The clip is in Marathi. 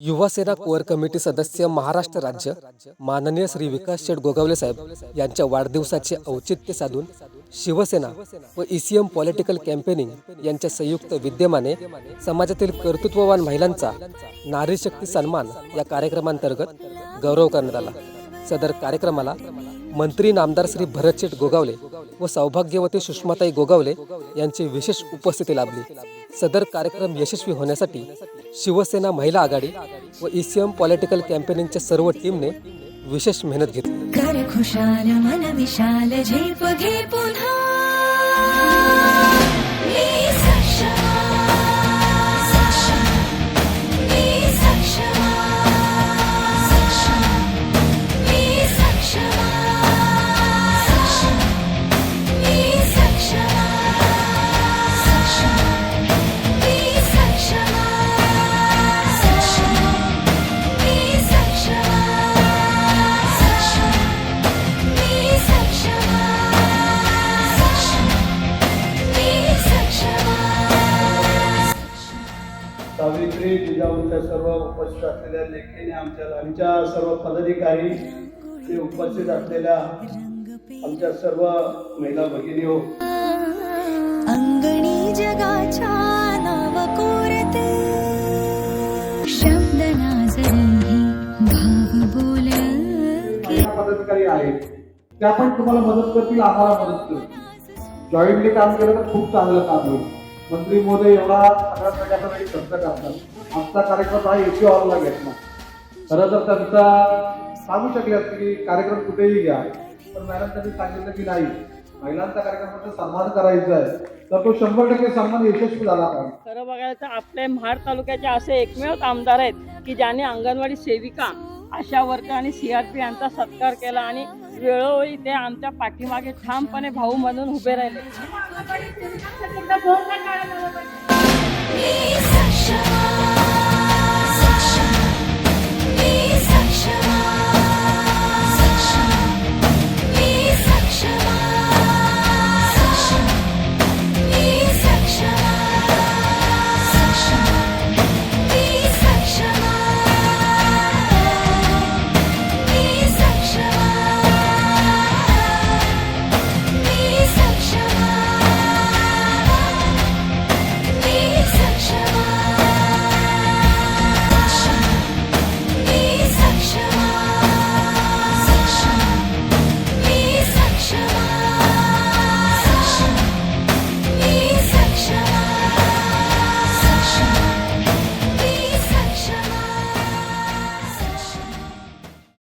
युवा सेना कोअर कमिटी सदस्य महाराष्ट्र राज्य माननीय श्री विकास शेठ गोगावले साहेब यांच्या वाढदिवसाचे औचित्य साधून शिवसेना व ईसीएम पॉलिटिकल कॅम्पेनिंग यांच्या संयुक्त विद्यमाने समाजातील कर्तृत्ववान महिलांचा नारी शक्ती सन्मान या कार्यक्रमांतर्गत गौरव करण्यात आला. सदर कार्यक्रमाला मंत्री नामदार श्री भरतशेठ गोगावले व सौभाग्यवती सुषमाताई गोगावले यांची विशेष उपस्थिती लाभली. सदर कार्यक्रम यशस्वी होण्यासाठी शिवसेना महिला आघाडी व ईसीएम पॉलिटिकल कॅम्पेनिंगच्या सर्व टीमने विशेष मेहनत घेतली. सावित्री जिजाऊंच्या सर्व उपस्थित असलेल्या लेखीने आमच्या आमच्या सर्व पदाधिकारी ते उपस्थित असलेल्या आमच्या सर्व महिला भगिनी हो अंगणी जगाच्या नाव कोरते शब्द भाव महिला पदाधिकारी आहेत त्या पण तुम्हाला मदत करतील आम्हाला मदत करतील. जॉईंटली काम केलं तर खूप चांगलं काम होईल. मंत्री महोदय एवढा सगळ्या सगळ्याचा खर्च करतात. आमचा कार्यक्रम हा एसी हॉलला घेतला खरं तर त्यांचा सांगू शकले असते की कार्यक्रम कुठेही घ्या. पण मॅडम त्यांनी सांगितलं की नाही. महिलांचा कार्यक्रमाचा सन्मान करायचा आहे. तर तो शंभर टक्के सन्मान यशस्वी झाला पाहिजे. खरं बघायचं तर आपल्या महाड तालुक्याचे असे एकमेव आमदार आहेत की ज्याने अंगणवाडी सेविका आशा वर्कर आणि सीआरपी यांचा सत्कार केला आणि वेळोवेळी ते आमच्या पाठीमागे ठामपणे भाऊ म्हणून उभे राहिले.